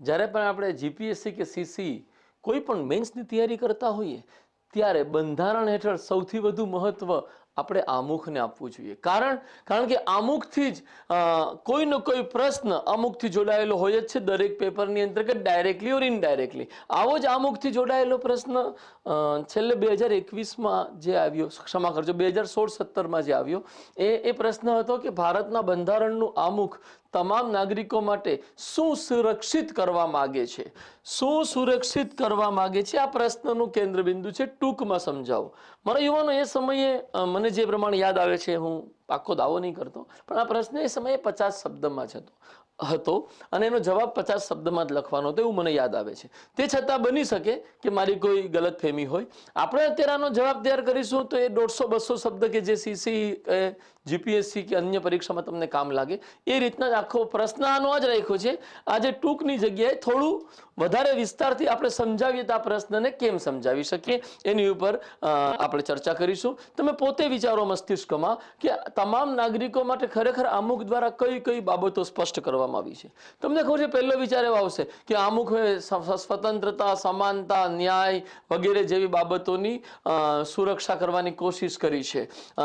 જ્યારે પણ આપણે જીપીએસસી કે સીસી કોઈ પણ મેન્સની તૈયારી કરતા હોઈએ, ત્યારે બંધારણ હેઠળ સૌથી વધુ મહત્વ આપણે આમુખને આપવું જોઈએ. કારણ કારણ કે આમુખથી જ કોઈનો કોઈ પ્રશ્ન અમુકથી જોડાયેલો હોય જ છે દરેક પેપરની અંતર્ગત ડાયરેક્ટલી ઓર ઇનડાયરેક્ટલી. આવો જ આમુખથી જોડાયેલો પ્રશ્ન છેલ્લે બે હજાર એકવીસમાં જે આવ્યો, ક્ષમા કરજો, બે હજાર સોળ સત્તરમાં જે આવ્યો, એ એ પ્રશ્ન હતો કે ભારતના બંધારણનું આમુખ તમામ નાગરિકો માટે શું સુરક્ષિત કરવા માગે છે. શું સુરક્ષિત કરવા માગે છે. આ પ્રશ્નનું કેન્દ્રબિંદુ છે. ટૂંકમાં સમજાવો. મારા યુવાનો, એ સમયે મને જે પ્રમાણે યાદ આવે છે, હું પાક્કો દાવો નહીં કરતો, પણ આ પ્રશ્ન એ સમયે પચાસ શબ્દમાં જ હતો. હતો અને એનો જવાબ પચાસ શબ્દમાં જ લખવાનો હતો એવું મને યાદ આવે છે. તે છતાં બની શકે કે મારી કોઈ ગલત ફેમી હોય. આપણે અત્યારે આનો જવાબ તૈયાર કરીશું તો એ દોઢસો બસો શબ્દ કે જે સીસી જીપીએસસી કે અન્ય પરીક્ષામાં તમને કામ લાગે, એ રીતના જ આખો પ્રશ્ન આનો જ રાખ્યો છે. આજે ટૂંકની જગ્યાએ થોડું વધારે વિસ્તારથી આપણે સમજાવીએ તો આ પ્રશ્નને કેમ સમજાવી શકીએ? એની ઉપર આપણે ચર્ચા કરીશું. તમે પોતે વિચારો મસ્તિષ્કમાં કે તમામ નાગરિકો માટે ખરેખર આમુખ દ્વારા કઈ કઈ બાબતો સ્પષ્ટ કરવામાં આવી છે. તમને ખબર છે, પહેલો વિચાર એવો આવશે કે અમુક સ્વતંત્રતા, સમાનતા, ન્યાય વગેરે જેવી બાબતોની સુરક્ષા કરવાની કોશિશ કરી છે.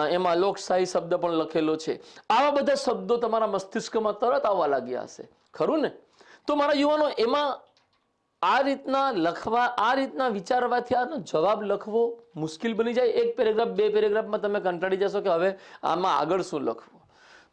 એમાં લોકશાહી શબ્દ પણ લખેલો છે. આવા બધા શબ્દો તમારા મસ્તિષ્કમાં તરત આવવા લાગ્યા હશે. ખરું ને? તો મારા યુવાનો, એમાં આ રીતના લખવા, આ રીતના વિચારવાથી આનો જવાબ લખવો મુશ્કેલ બની જાય. એક પેરેગ્રાફ, બે પેરેગ્રાફમાં તમે કંટાળી જશો કે હવે આમાં આગળ શું લખવું?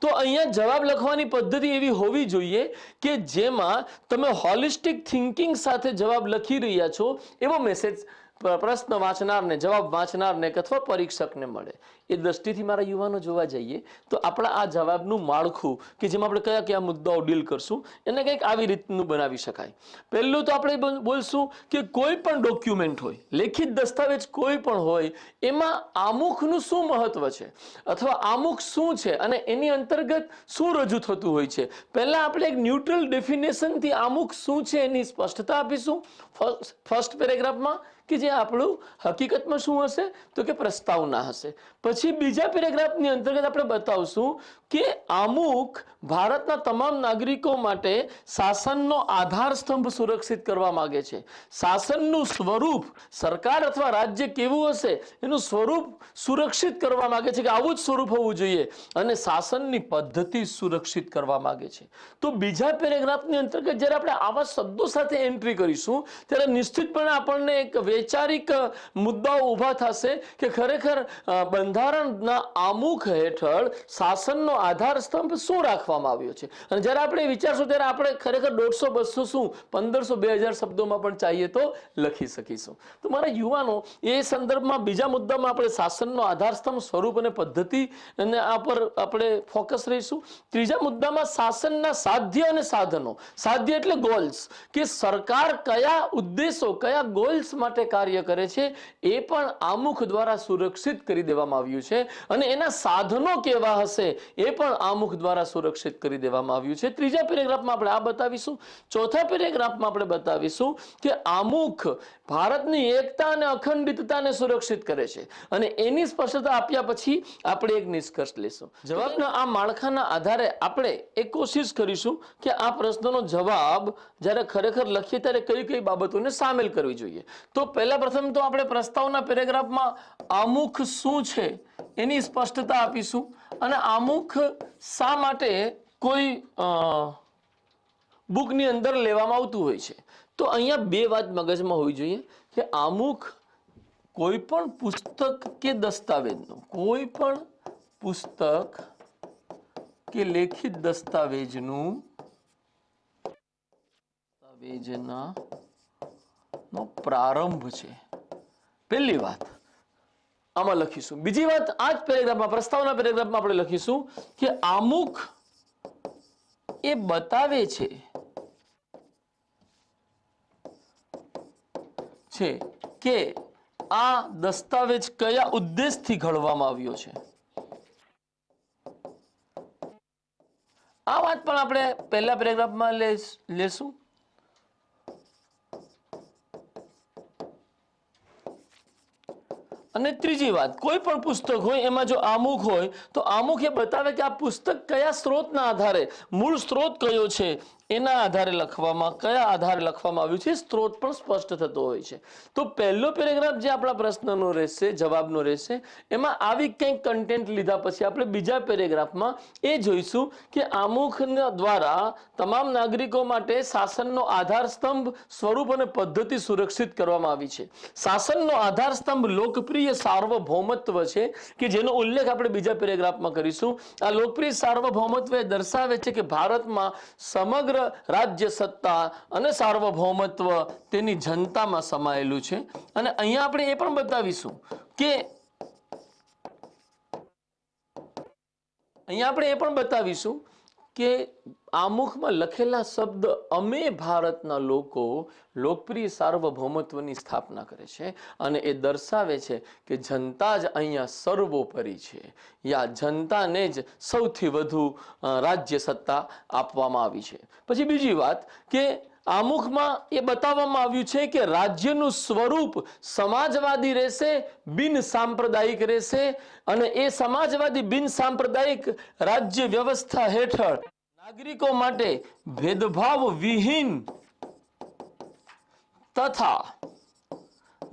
તો અહીંયા જવાબ લખવાની પદ્ધતિ એવી હોવી જોઈએ કે જેમાં તમે હોલિસ્ટિક થિંકિંગ સાથે જવાબ લખી રહ્યા છો એવો મેસેજ પ્રશ્ન વાંચનારને, જવાબ વાંચનારને અથવા પરીક્ષકને મળે. એ દ્રષ્ટિથી મારા યુવાનો જોવા જઈએ, તો આપણા આ જવાબનું માળખું કે જેમાં આપણે કયા કયા મુદ્દાઓ ડીલ કરશું, એને કંઈક આવી રીતનું બનાવી શકાય. પહેલું તો આપણે બોલશું કે કોઈ પણ ડોક્યુમેન્ટ હોય, લેખિત દસ્તાવેજ કોઈ પણ હોય, એમાં આમુખનું શું મહત્વ છે? અથવા આમુખ શું છે? અને એની અંતર્ગત શું રજૂ થતું હોય છે? પહેલાં આપણે એક ન્યુટ્રલ ડેફિનેશનથી આમુખ શું છે એની સ્પષ્ટતા આપીશું. ફર્સ્ટ પેરેગ્રાફમાં કે જે આપણું હકીકતમાં શું હશે તો કે પ્રસ્તાવના હશે. પછી બીજા પેરેગ્રાફની અંતર્ગત આપણે બતાવશું કે અમુક ભારતના તમામ નાગરિકો માટે શાસનનો આધાર સ્તંભ સુરક્ષિત કરવા માગે છે. શાસનનું સ્વરૂપ સરકાર અથવા રાજ્ય કેવું હશે, એનું સ્વરૂપ સુરક્ષિત કરવા માંગે છે કે આવું જ સ્વરૂપ હોવું જોઈએ અને શાસનની પદ્ધતિ સુરક્ષિત કરવા માગે છે. તો બીજા પેરેગ્રાફની અંતર્ગત જ્યારે આપણે આવા શબ્દો સાથે એન્ટ્રી કરીશું, ત્યારે નિશ્ચિતપણે આપણને એક વૈચારિક મુદ્દાઓ ઊભા થશે કે ખરેખર બંધારણના આમુખ હેઠળ શાસનનો આધાર સ્તંભ શું રાખવામાં આવ્યો છે? અને જ્યારે આપણે વિચારશું, ત્યારે આપણે ખરેખર દોઢસો, બસો શું, પંદરસો, બે હજાર શબ્દોમાં પણ ચાહીએ તો લખી શકીશું. તો મારા યુવાનો, એ સંદર્ભમાં બીજા મુદ્દામાં આપણે શાસનનો આધાર સ્તંભ, સ્વરૂપ અને પદ્ધતિ અને આ પર આપણે ફોકસ રહીશું. ત્રીજા મુદ્દામાં શાસનના સાધ્ય અને સાધનો. સાધ્ય એટલે ગોલ્સ કે સરકાર કયા ઉદ્દેશો, કયા ગોલ્સ માટે કાર્ય કરે છે, એ પણ આમુખ દ્વારા સુરક્ષિત કરી દેવામાં આવ્યું છે. અને એના સાધનો કેવા હશે, એ પણ આમુખ દ્વારા સુરક્ષિત કરી દેવામાં આવ્યું છે. ત્રીજા પેરેગ્રાફમાં આપણે આ બતાવીશું. ચોથા પેરેગ્રાફમાં આપણે બતાવીશું કે આમુખ ભારતની એકતા અને અખંડિતતાને સુરક્ષિત કરે છે અને એની સ્પષ્ટતા આપ્યા પછી આપણે એક નિષ્કર્ષ લેશું જવાબના આ માળખાના આધારે આપણે એ કોશિશ કરીશું કે આ પ્રશ્નનો જવાબ જ્યારે ખરેખર લખીએ ત્યારે કઈ કઈ બાબતોને સામેલ કરવી જોઈએ. તો પહેલા પ્રથમ તો આપણે પ્રસ્તાવના પેરેગ્રાફમાં આમુખ શું છે? એની સ્પષ્ટતા આપીશું. અને આમુખ શા માટે કોઈ બુકની અંદર લેવામાં આવતું હોય છે? તો અહીંયા બે વાત મગજમાં હોવી જોઈએ કે આમુખ કોઈ પણ પુસ્તક કે દસ્તાવેજનું, કોઈ પણ પુસ્તક કે લેખિત દસ્તાવેજનું દસ્તાવેજના નો પ્રારંભ છે. પહેલી વાત આમાં લખીશું. બીજી વાત, આ જ પેરેગ્રાફમાં, પ્રસ્તાવના પેરેગ્રાફમાં આપણે લખીશું કે આમુખ એ બતાવે છે છે કે આ દસ્તાવેજ કયા ઉદ્દેશથી ઘડવામાં આવ્યો છે. આ વાત પણ આપણે પહેલા પેરેગ્રાફમાં લેશ- અને ત્રીજી વાત, કોઈ પણ પુસ્તક હોય, એમાં જો આમુખ હોય, તો આમુખ એ બતાવે કે આ પુસ્તક કયા સ્ત્રોતના આધારે, મૂળ સ્ત્રોત કયો છે? એના આધારે લખવામાં, કયા આધારે લખવામાં આવ્યું છે? સ્ત્રોત પણ સ્પષ્ટ થતો હોય છે. તો પહેલો પેરેગ્રાફ જે આપણા પ્રશ્નનો રહેશે, જવાબનો રહેશે, એમાં આવી કંઈક કન્ટેન્ટ લીધા પછી આપણે બીજા પેરેગ્રાફમાં એ જોઈશું કે આમુખ દ્વારા તમામ નાગરિકો માટે શાસનનો આધાર સ્તંભ સ્વરૂપ અને પદ્ધતિ સુરક્ષિત કરવામાં આવી છે. શાસનનો આધાર સ્તંભ લોકપ્રિય સાર્વભૌમત્વ છે કે જેનો ઉલ્લેખ આપણે બીજા પેરેગ્રાફમાં કરીશું. આ લોકપ્રિય સાર્વભૌમત્વ એ દર્શાવે છે કે ભારતમાં સમગ્ર રાજ્ય સત્તા અને સાર્વભૌમત્વ તેની જનતામાં સમાયેલું છે. અને અહીંયા આપણે એ પણ બતાવીશું કે અહીંયા આપણે એ પણ બતાવીશું કે આમુખમાં લખેલા શબ્દ અમે ભારતના લોકો લોકપ્રિય સાર્વભૌમત્વની સ્થાપના કરે છે અને એ દર્શાવે છે કે જનતા જ અહીંયા સર્વોપરી છે. યા જનતાને જ સૌથી વધુ રાજ્ય સત્તા આપવામાં આવી છે. પછી બીજી વાત કે આમુખમાં એ બતાવવામાં આવ્યું છે કે રાજ્યનું સ્વરૂપ સમાજવાદી રહેશે, બિન સાંપ્રદાયિક રહેશે અને એ સમાજવાદી, બિન સાંપ્રદાયિક રાજ્ય વ્યવસ્થા હેઠળ નાગરિકો માટે ભેદભાવ વિહીન તથા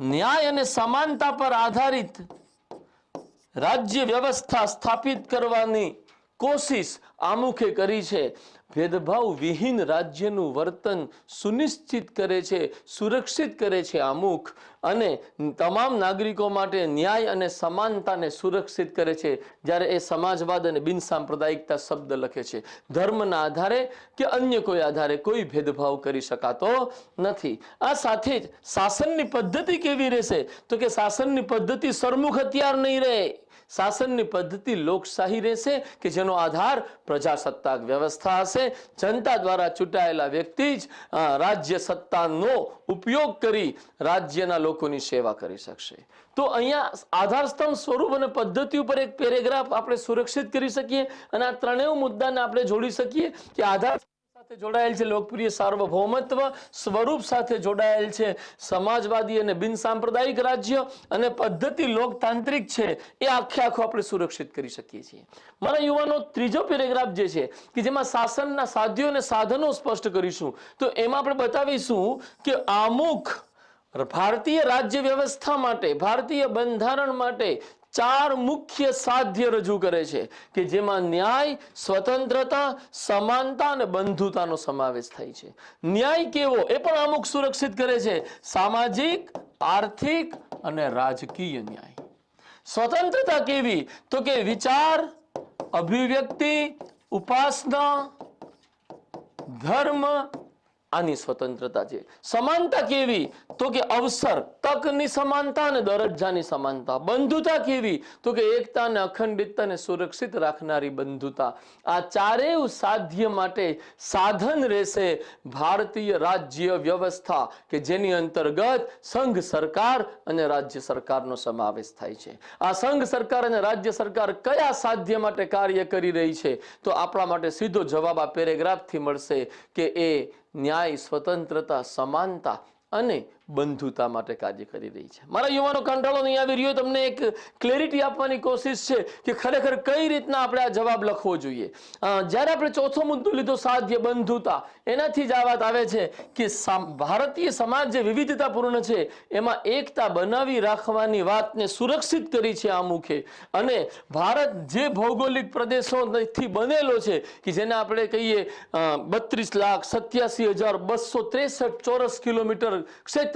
ન્યાય અને સમાનતા પર આધારિત રાજ્ય વ્યવસ્થા સ્થાપિત કરવાની કોશિશ આમુખે કરી છે. ભેદભાવ વિહીન રાજ્યનું વર્તન સુનિશ્ચિત કરે છે સુરક્ષિત કરે છે આમુખ. અને તમામ નાગરિકો માટે ન્યાય અને સમાનતાને સુરક્ષિત કરે છે, જ્યારે એ સમાજવાદ અને બિન સાંપ્રદાયિકતા શબ્દ લખે છે. ધર્મના આધારે કે અન્ય કોઈ આધારે કોઈ ભેદભાવ કરી શકાતો નથી. આ સાથે જ શાસનની પદ્ધતિ કેવી રહેશે? તો કે શાસનની પદ્ધતિ સરમુખ હથિયાર નહીં રહે. શાસનની પદ્ધતિ લોકશાહી રહેશે કે જેનો આધાર પ્રજાસત્તાક વ્યવસ્થા હશે? જનતા દ્વારા ચૂંટાયેલા વ્યક્તિ જ રાજ્ય સત્તાનો ઉપયોગ કરી રાજ્યના લોકોની સેવા કરી શકશે. તો અહીંયા આધારસ્તંભ સ્વરૂપ અને પદ્ધતિ ઉપર એક પેરેગ્રાફ આપણે સુરક્ષિત કરી શકીએ અને આ ત્રણેય મુદ્દાને આપણે જોડી શકીએ કે આધાર સાથે જોડાયેલ છે લોકપ્રિય સાર્વભૌમત્વ, સ્વરૂપ સાથે જોડાયેલ છે સમાજવાદી અને બિન સાંપ્રદાયિક રાજ્ય અને પદ્ધતિ લોકતાંત્રિક છે એ આખે આખું આપણે સુરક્ષિત કરી શકીએ છીએ. મારા યુવાનો, ત્રીજો પેરેગ્રાફ જે છે કે જેમાં શાસનના સાધ્યો અને સાધનો સ્પષ્ટ કરીશું, તો એમાં આપણે બતાવીશું કે આમુખ ભારતીય રાજ્ય વ્યવસ્થા માટે, ભારતીય બંધારણ માટે ચાર મુખ્ય સાધ્ય રજૂ કરે છે કે જેમાં ન્યાય, સ્વતંત્રતા, સમાનતા અને બંધુતાનો સમાવેશ થાય છે. ન્યાય કેવો? એ પણ અમુક સુરક્ષિત કરે છે. સામાજિક, આર્થિક અને રાજકીય ન્યાય. સ્વતંત્રતા કેવી? તો કે વિચાર, અભિવ્યક્તિ, ઉપાસના, ધર્મ આની સ્વતંત્રતા છે. સમાનતા કેવી? તો કે અવસર, તકની સમાનતા અને દરજ્જાની સમાનતા. બંધુતા કેવી? તો કે એકતા અને અખંડિતતાને સુરક્ષિત રાખનારી બંધુતા. આ ચારેય સાધ્ય માટે સાધન રહેશે ભારતીય રાજ્ય વ્યવસ્થા, કે જેની અંતર્ગત સંઘ સરકાર અને રાજ્ય સરકારનો સમાવેશ થાય છે. આ સંઘ સરકાર અને રાજ્ય સરકાર કયા સાધ્ય માટે કાર્ય કરી રહી છે? તો આપણા માટે સીધો જવાબ આ પેરેગ્રાફથી મળશે કે એ ન્યાય સ્વતંત્રતા સમાનતા અને બંધુતા માટે કાર્ય કરી રહી છે. મારા યુવાનો કંટાળો નહીં આવી રહ્યો. તમને એક ક્લેરિટી આપવાની કોશિશ છે કે ખરેખર કઈ રીતના આપણે આ જવાબ લખવો જોઈએ. જ્યારે આપણે ચોથો મુદ્દો લીધો, સાધ્ય બંધુતા, એનાથી જ આ વાત આવે છે કે ભારતીય સમાજ જે વિવિધતાપૂર્ણ છે, એમાં એકતા બનાવી રાખવાની વાતને સુરક્ષિત કરી છે આ મુખે અને ભારત જે ભૌગોલિક પ્રદેશોથી બનેલો છે, કે જેને આપણે કહીએ બત્રીસ લાખ સત્યાસી હજાર બસો ત્રેસઠ ચોરસ કિલોમીટર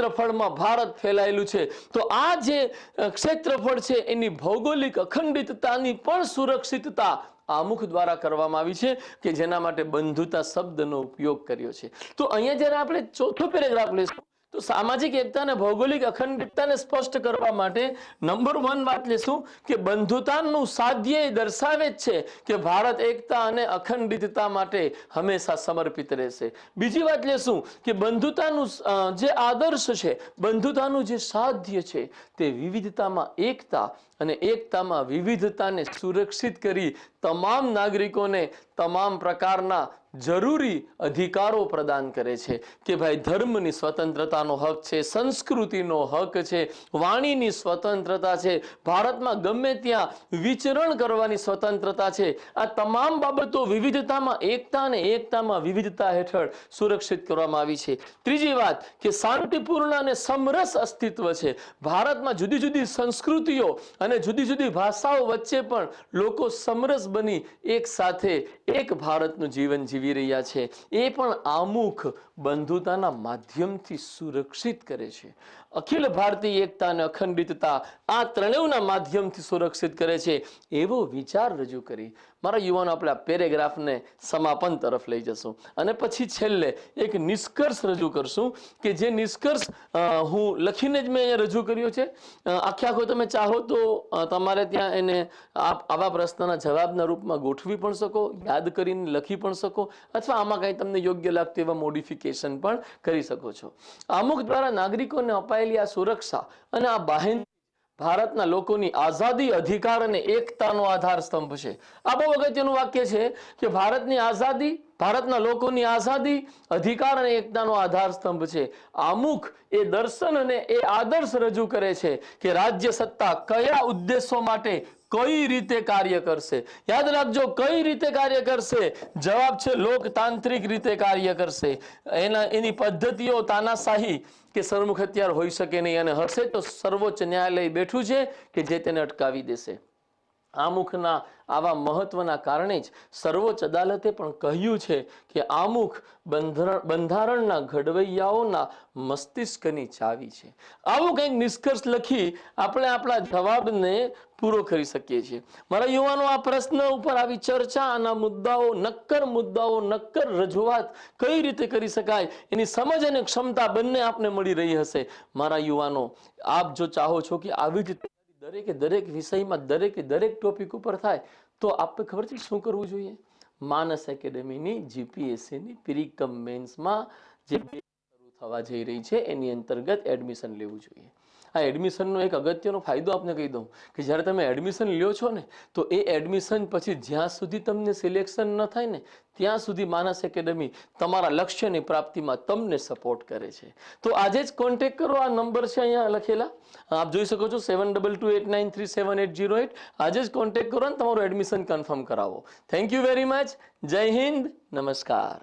ક્ષેત્રફળમાં ભારત ફેલાયેલું છે. તો આ જે ક્ષેત્રફળ છે, એની ભૌગોલિક અખંડિતતાની પણ સુરક્ષિતતા આમુખ દ્વારા કરવામાં આવી છે કે જેના માટે બંધુતા શબ્દનો ઉપયોગ કર્યો છે. તો અહીંયા જ્યારે આપણે ચોથો પેરેગ્રાફ લઈશું તો સામાજિક એકતા અને ભૌગોલિક અખંડિતતાને સ્પષ્ટ કરવા માટે નંબર વન વાત લેશું કે બંધુતાનું સાધ્ય એ દર્શાવે જ છે કે ભારત એકતા અને અખંડિતતા માટે હંમેશા સમર્પિત રહેશે. બીજી વાત લેશું કે બંધુતાનું જે આદર્શ છે, બંધુતાનું જે સાધ્ય છે, તે વિવિધતામાં એકતા અને એકતામાં વિવિધતાને સુરક્ષિત કરી તમામ નાગરિકોને તમામ પ્રકારના જરૂરી અધિકારો પ્રદાન કરે છે કે ભાઈ ધર્મની સ્વતંત્રતાનો હક છે, સંસ્કૃતિનો હક છે, વાણીની સ્વતંત્રતા છે, ભારતમાં ગમે ત્યાં વિચરણ કરવાની સ્વતંત્રતા છે. આ તમામ બાબતો વિવિધતામાં, એકતા અને એકતામાં વિવિધતા હેઠળ સુરક્ષિત કરવામાં આવી છે. ત્રીજી વાત કે શાંતિપૂર્ણ અને સમરસ અસ્તિત્વ છે. ભારતમાં જુદી જુદી સંસ્કૃતિઓ અને જુદી જુદી ભાષાઓ વચ્ચે પણ લોકો સમરસ બની એક સાથે એક ભારતનું જીવન જીવી રહ્યા છે, એ પણ આમુખ બંધુતાના માધ્યમથી સુરક્ષિત કરે છે. અખિલ ભારતીય એકતા અને અખંડિતતા આ ત્રણેયના માધ્યમથી સુરક્ષિત કરે છે, એવો વિચાર રજૂ કરી મારા યુવાનો આપણે આ પેરેગ્રાફને સમાપન તરફ લઈ જશું. અને પછી છેલ્લે એક નિષ્કર્ષ રજૂ કરશું કે જે નિષ્કર્ષ હું લખીને જ મેં અહીંયા રજૂ કર્યો છે. આખે આખો તમે ચાહો તો તમારે ત્યાં એને આવા પ્રશ્નના જવાબના રૂપમાં ગોઠવી પણ શકો, યાદ કરીને લખી પણ શકો, અથવા આમાં કંઈ તમને યોગ્ય લાગતું એવા મોડિફિકેશન પણ કરી શકો છો. અમુક દ્વારા નાગરિકોને અપાયેલી આ સુરક્ષા અને આ બાહેન ભારતના લોકોની આઝાદી અધિકાર અને એકતાનો આધાર સ્તંભ છે. આ બહુ અગત્યનું વાક્ય છે કે ભારતની આઝાદી, ભારતના લોકોની આઝાદી અધિકાર અને એકતાનો આધાર સ્તંભ છે. આમુખ એ દર્શન અને એ આદર્શ રજૂ કરે છે કે રાજ્ય સત્તા કયા ઉદ્દેશો માટે કઈ રીતે કાર્ય કરશે? યાદ રાખજો, કઈ રીતે કાર્ય કરશે? જવાબ છે, લોકતાંત્રિક રીતે કાર્ય કરશે. એના, એની પદ્ધતિઓ તાનાશાહી કે સરમુખ હત્યાર હોઈ શકે નહીં. અને હશે તો સર્વોચ્ચ ન્યાયાલય બેઠું છે કે જે તેને અટકાવી દેશે. આમુખના આવા મહત્વના કારણે જ સર્વોચ્ચ અદાલતે પણ કહ્યું છે કે આમુખ બંધારણ બંધારણના ઘડવૈયાઓના મસ્તિષ્કની ચાવી છે. આવું કંઈક નિષ્કર્ષ લખી આપણે આપણા જવાબને પૂરો કરી શકીએ છીએ. મારા યુવાનો, આ પ્રશ્ન ઉપર આવી ચર્ચા, આના મુદ્દાઓ, નક્કર મુદ્દાઓ, નક્કર રજૂઆત કઈ રીતે કરી શકાય, એની સમજ અને ક્ષમતા બંને આપને મળી રહી હશે. મારા યુવાનો, આપ જો ચાહો છો કે આવી જ દરેકે દરેક વિષયમાં દરેકે દરેક ટોપિક ઉપર થાય, તો આપણે ખબર છે શું કરવું જોઈએ? માનસ એકેડેમીની જીપીએસસીની પ્રીકમ મેન્સમાં જે શરૂ થવા જઈ રહી છે, એની અંતર્ગત એડમિશન લેવું જોઈએ. આ એડમિશનનો એક અગત્યનો ફાયદો આપને કહી દઉં કે જ્યારે તમે એડમિશન લ્યો છો ને, તો એ એડમિશન પછી જ્યાં સુધી તમને સિલેક્શન ન થાય ને, ત્યાં સુધી માનસ એકેડમી તમારા લક્ષ્યની પ્રાપ્તિમાં તમને સપોર્ટ કરે છે. તો આજે જ કોન્ટેક્ટ કરો, આ નંબર છે અહીંયા લખેલા. આપ જોઈ શકો છો seven double two eight nine three seven eight zero eight આજે જ કોન્ટેક્ટ કરો અને તમારું એડમિશન કન્ફર્મ કરાવો. Thank you very much Jai Hind. નમસ્કાર.